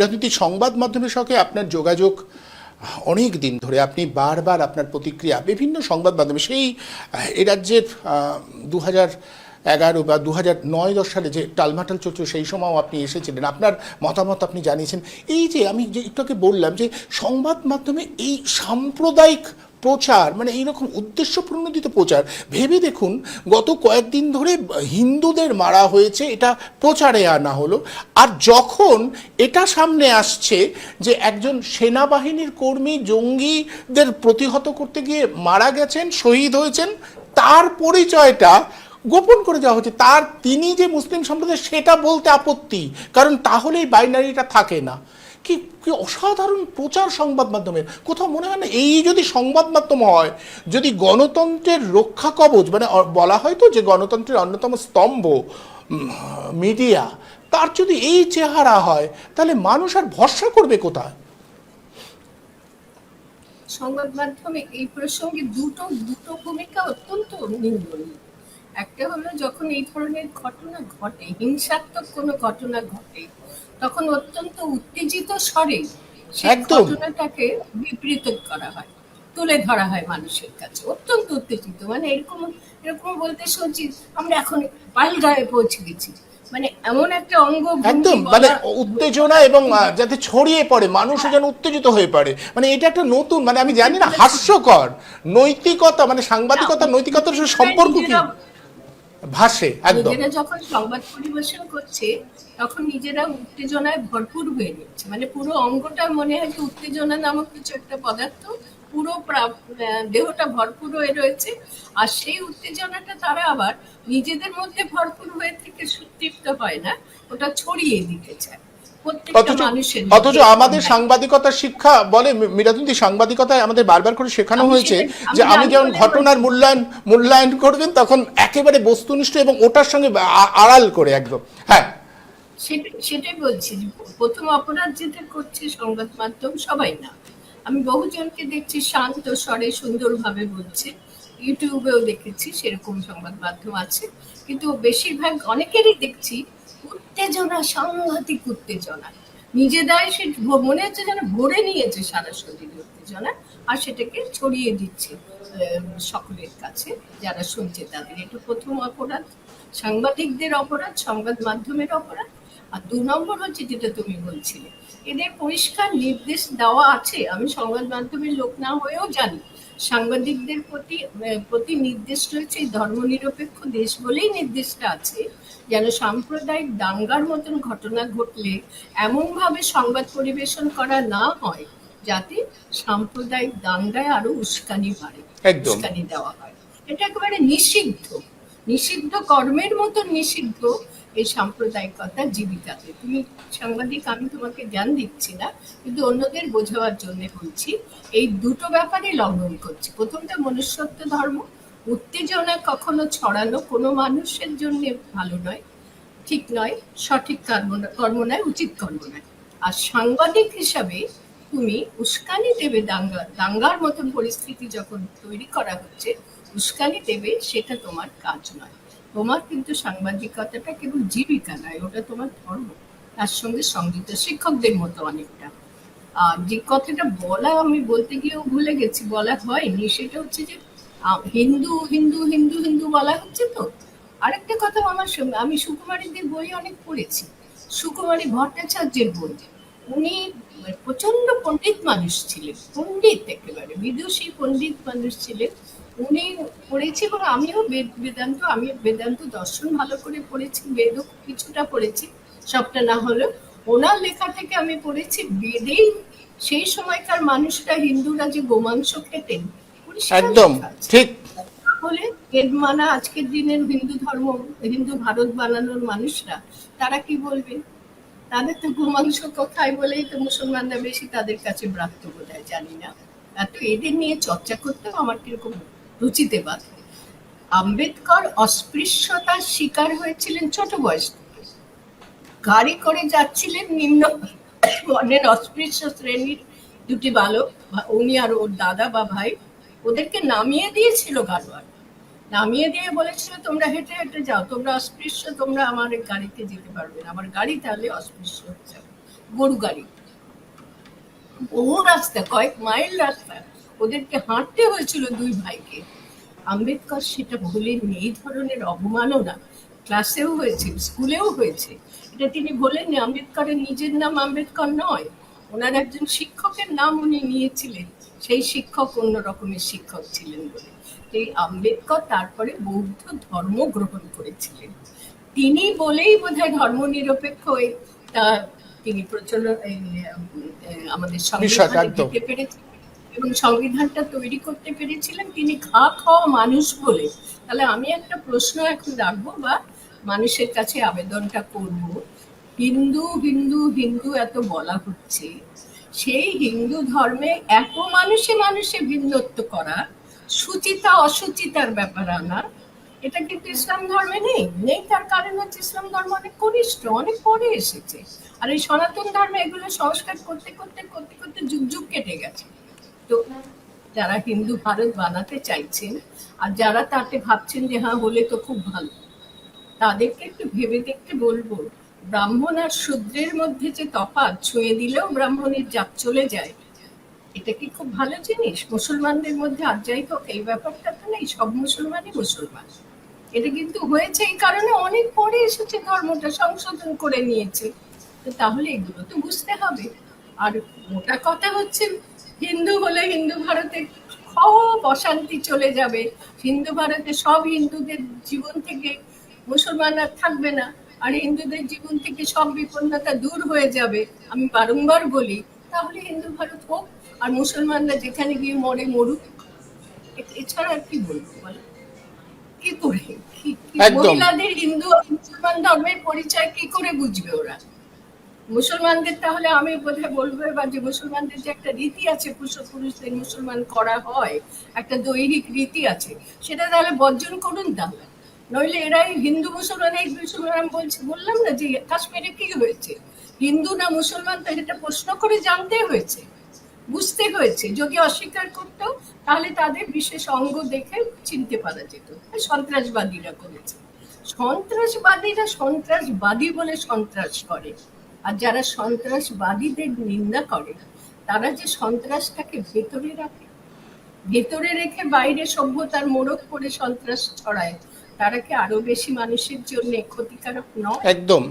রাজনীতি সংবাদ মাধ্যমের সঙ্গে আপনার যোগাযোগ, অনেক দিন ধরে আপনি বারবার আপনার প্রতিক্রিয়া, বিভিন্ন সংবাদ মাধ্যমে সেই, এ রাজ্যের দু হাজার এগারো বা দু হাজার নয় দশ সালে যে টালমাটাল চলছে সেই সময়ও আপনি এসেছিলেন। আপনার মতামত আপনি জানিয়েছেন। এই যে আমি যে একটু আগে বললাম যে সংবাদ মাধ্যমে এই সাম্প্রদায়িক প্রচার মানে এইরকম উদ্দেশ্য প্রণোদিত প্রচার, ভেবে দেখুন গত কয়েকদিন ধরে হিন্দুদের মারা হয়েছে, এটা প্রচারে আনা হলো। আর যখন এটা সামনে আসছে যে একজন সেনাবাহিনীর কর্মী জঙ্গিদের প্রতিহত করতে গিয়ে মারা গেছেন, শহীদ হয়েছেন, তার পরিচয়টা গোপন করে দেওয়া হচ্ছে তার তিনি যে মুসলিম সম্প্রদায় সেটা বলতে আপত্তি, কারণ তাহলেই বাইনারিটা থাকে না। কি কি অসাধারণ প্রচার সংবাদ মাধ্যমের কোথাও মনে হয় না, এই যদি সংবাদ মাধ্যম হয়, যদি গণতন্ত্রের রক্ষা কবচ মানে বলা হয় তো যে গণতন্ত্রের অন্যতম স্তম্ভ মিডিয়া, তার যদি এই চেহারা হয়, তাহলে মানুষ আর ভরসা করবে কোথায়? সংবাদ মাধ্যমে এই প্রসঙ্গে দুটো দুটো ভূমিকা অত্যন্ত নিন্দনীয় একটা হলো যখন এই ধরনের ঘটনা ঘটে, হিংসাত্মক কোনো ঘটনা ঘটে তখন অত্যন্ত উত্তেজিত স্বরে সেই ঘটনাটাকে বিবৃত করা হয় তুলে ধরা হয় মানুষের কাছে। অত্যন্ত উত্তেজিত। মানে এরকম এরকম বলতে শুনছি আমরা এখন পালগায়ে পৌঁছে গেছি। মানে এমন একটা অঙ্গ একদম মানে উত্তেজনা এবং যাতে ছড়িয়ে পড়ে মানুষও যেন উত্তেজিত হয়ে পড়ে। মানে এটা একটা নতুন মানে আমি জানি না হাস্যকর। নৈতিকতা মানে সাংবাদিকতা নৈতিকতার সাথে সম্পর্ক কি? নিজেরা- ভাসে একদম। নিজেরা যখন সংবাদ পরিবেশন করছে তখন নিজেরা উত্তেজনায় ভরপুর হয়ে যাচ্ছে। মানে পুরো অঙ্গটা মনে হয় যে উত্তেজনা নামক কিছু একটা পদার্থ পুরো দেহটা ভরপুর হয়ে রয়েছে। আর সেই উত্তেজনাটা তারা আবার নিজেদের মধ্যে ভরপুর হয়ে থেকে সুতৃপ্ত হয় না ওটা ছড়িয়ে দিতে চায়। অথচ আমাদের সাংবাদিকতার শিক্ষা বলে মিরাজুদ্দি সাংবাদিকতায় আমাদের বারবার করে শেখানো হয়েছে আমি যে জানি যখন ঘটনার মূল্যায়ন মূল্যায়ন করবেন তখন একেবারে বস্তুনিষ্ঠ এবং ওটার সঙ্গে আড়াল করে একদম। হ্যাঁ। সেটা- সেটাই বলছি প্রথম অপরাধ যেটা করছে সংবাদ মাধ্যম সবাই না। আমি বহুজনকে দেখছি শান্ত স্বরে সুন্দরভাবে বলছে। ইউটিউবেও দেখেছি সেরকম সংবাদ মাধ্যম আছে। কিন্তু বেশিরভাগ অনেকেরই দেখছি উত্তেজনা সাংঘাতিক উত্তেজনা। নিজেরাই সে মনে হচ্ছে যেন ভরে নিয়েছে সারা শরীরে উত্তেজনা, আর সেটাকে ছড়িয়ে দিচ্ছে সকলের কাছে, যারা শুনছে তাদের। এটা প্রথম অপরাধ। সাংবাদিকদের অপরাধ, সংবাদ মাধ্যমের অপরাধ। আর দু নম্বর হচ্ছে যেটা তুমি বলছিলে। এদের পরিষ্কার নির্দেশ দেওয়া আছে। আমি সংবাদ মাধ্যমের লোক না হয়েও জানি। সাংবাদিকদের প্রতি প্রতি নির্দেশ রয়েছে এই ধর্মনিরপেক্ষ দেশ বলেই নির্দেশটা আছে যেন সাম্প্রদায়িক দাঙ্গার মতন ঘটনা ঘটলে এমনভাবে সংবাদ পরিবেশন করা না হয় যাতে সাম্প্রদায়িক দাঙ্গায় আরও উস্কানি বাড়ে উস্কানি দেওয়া হয়। এটা একেবারে নিষিদ্ধ। নিষিদ্ধ, কর্মের মতো নিষিদ্ধ এই সাম্প্রদায়িকতা জীবিকাতে। তুমি সাংবাদিক, আমি তোমাকে জ্ঞান দিচ্ছি না, কিন্তু অন্যদের বোঝাবার জন্য বলছি, এই দুটো ব্যাপারে লঙ্ঘন করছি। প্রথমটা মনুষ্যত্ব ধর্ম। উত্তেজনা কখনো ছড়ানো কোনো মানুষের জন্য ভালো নয়, ঠিক নয়, সঠিক কর্ম কর্ম নয়, উচিত কর্ম নয়। আর সাংবাদিক হিসাবে তুমি উস্কানি দেবে দাঙ্গা, দাঙ্গার মতন পরিস্থিতি যখন তৈরি করা হচ্ছে উস্কানি দেবে সেটা তোমার কাজ নয়। তোমার কিন্তু সাংবাদিকতাটা কেবল জীবিকা নয়, ওটা তোমার ধর্ম। তার সঙ্গে সংযুক্ত শিক্ষকদের মতো অনেকটা। আর যে কথাটা বলা, আমি বলতে গিয়েও ভুলে গেছি, বলা হয়নি। সেটা হচ্ছে যে হিন্দু হিন্দু হিন্দু হিন্দু বলা হচ্ছে তো? আরেকটা কথা আমার আমি সুকুমারীদের বই অনেক পড়েছি। সুকুমারী ভট্টাচার্যের বই। উনি প্রচণ্ড পণ্ডিত মানুষ ছিলেন পণ্ডিত একেবারে বিদুষী পণ্ডিত মানুষ ছিলেন। উনি পড়েছি এবং আমিও বেদ বেদান্ত আমি বেদান্ত দর্শন ভালো করে পড়েছি বেদও কিছুটা পড়েছি সবটা না হলেও। ওনার লেখা থেকে আমি পড়েছি বেদেই সেই সময়কার মানুষরা হিন্দুরা যে গোমাংস খেতেন একদম ঠিক। হলে এর মানা আজকের দিনের হিন্দু ধর্ম হিন্দু ভারত বানানোর মানুষরা তারা কি বলবে? তাদের তো গোমাংস খায় বলেই তো মুসলমানরা বেশি তাদের কাছে ব্রাত্য বোধ হয়, জানি না। আর তো এদের নিয়ে চর্চা করতেও আমার কীরকম রুচিতে বাধে। আম্বেদকর অস্পৃশ্যতার শিকার হয়েছিলেন ছোট বয়স গাড়ি করে যাচ্ছিলেন নিম্ন বর্ণের অস্পৃশ্য শ্রেণির দুটি বালক উনি আর ওর দাদা বা ভাই। ওদেরকে নামিয়ে দিয়েছিল গাড়োয়ার নামিয়ে দিয়ে বলেছিল তোমরা হেঁটে হেঁটে যাও, তোমরা অস্পৃশ্য, তোমরা আমার গাড়িতে যেতে পারবে না। আমার গাড়ি তাহলে অস্পৃশ্য হয়ে যাবে। গরু গাড়ি। বহু রাস্তা, কয়েক মাইল রাস্তা, ওদেরকে হাঁটতে হয়েছিল দুই ভাইকে। আম্বেদকর সেটা ভুলেননি এই ধরনের অবমাননা ক্লাসেও হয়েছে, স্কুলেও হয়েছে। এটা তিনি বলেননি, আম্বেদকরের নিজের নাম আম্বেদকর নয়। ওনার একজন শিক্ষকের নাম উনি নিয়েছিলেন। সেই শিক্ষক অন্য রকমের শিক্ষক ছিলেন বলে। এই আম্বেদকর তারপরে বৌদ্ধ ধর্ম গ্রহণ করেছিলেন। তিনি বলেই বোধহয় ধর্ম নিরপেক্ষ তিনি প্রচলন আমাদের সংবিধানে দিতে পেরেছিলেন এবং সংবিধানটা তৈরি করতে পেরেছিলেন তিনি ঘা খাওয়া মানুষ বলে। তাহলে আমি একটা প্রশ্ন এখন রাখব বা মানুষের কাছে আবেদনটা করব। হিন্দু হিন্দু হিন্দু এত বলা হচ্ছে। সেই হিন্দু ধর্মে এত মানুষে মানুষে ভিন্নত্ব করা সুচিতা, অসুচিতার ব্যাপার আনা। এটা কিন্তু ইসলাম ধর্মে নেই? নেই, তার কারণ হচ্ছে ইসলাম ধর্ম অনেক কনিষ্ঠ, অনেক পরে এসেছে। আর এই সনাতন ধর্মে এগুলো সংস্কার করতে করতে করতে করতে যুগ যুগ কেটে গেছে। তো যারা হিন্দু ভারত বানাতে চাইছেন, আর যারা তাতে ভাবছেন যে হ্যাঁ হলে তো খুব ভালো। তাদেরকে একটু ভেবে দেখতে বলব, ব্রাহ্মণ আর শূদ্রের মধ্যে যে তফাৎ, ছুঁয়ে দিলেও ব্রাহ্মণের জাত চলে যায়। এটা কি খুব ভালো জিনিস? মুসলমানদের মধ্যে হোক, এই ব্যাপারটা তো নেই, সব মুসলমানই মুসলমান। এটা কিন্তু হয়েছে এই কারণে অনেক পরে এসেছে ধর্মটা সংশোধন করে নিয়েছে। তাহলে এগুলো তো বুঝতে হবে। আর মোটা কথা হচ্ছে, হিন্দু হলে হিন্দু ভারতে খুব অশান্তি চলে যাবে। হিন্দু ভারতে সব হিন্দুদের জীবন থেকে মুসলমান আর থাকবে না। আর হিন্দুদের জীবন থেকে সব বিপন্নতা দূর হয়ে যাবে। আমি বারংবার বলি, তাহলে হিন্দু ভারত হোক আর মুসলমানরা যেখানে গিয়ে মরে মরুক এছাড়া আর কি বলব বলো? কি করে। মহিলাদের হিন্দু মুসলমান ধর্মের পরিচয় কি করে বুঝবে ওরা? মুসলমানদের তাহলে আমি বোধহয় বলব এবার যে মুসলমানদের যে একটা রীতি আছে পুরুষ পুরুষদের মুসলমান করা হয় একটা দৈহিক রীতি আছে সেটা তাহলে বর্জন করুন তাহলে। নইলে এরাই হিন্দু মুসলমান এই মুসলমান বলছে বললাম না যে কাশ্মীরে কি হয়েছে? হিন্দু না মুসলমান তো এটা প্রশ্ন করে জানতে হয়েছে। বুঝতে হয়েছে। যদি অস্বীকার করতো, তাহলে তাদের বিশেষ অঙ্গ দেখে চিনতে পারা যেত। সন্ত্রাসবাদীরা করেছে। সন্ত্রাসবাদীরা সন্ত্রাসবাদী বলে সন্ত্রাস করে। আর যারা সন্ত্রাসবাদীদের নিন্দা করে, তারা যে সন্ত্রাসটাকে ভেতরে রাখে, ভেতরে রেখে বাইরে সভ্যতার মোড়ক করে সন্ত্রাস ছড়ায়, তারা কি আরও বেশি মানুষের জন্য ক্ষতিকারক নয়? একদম।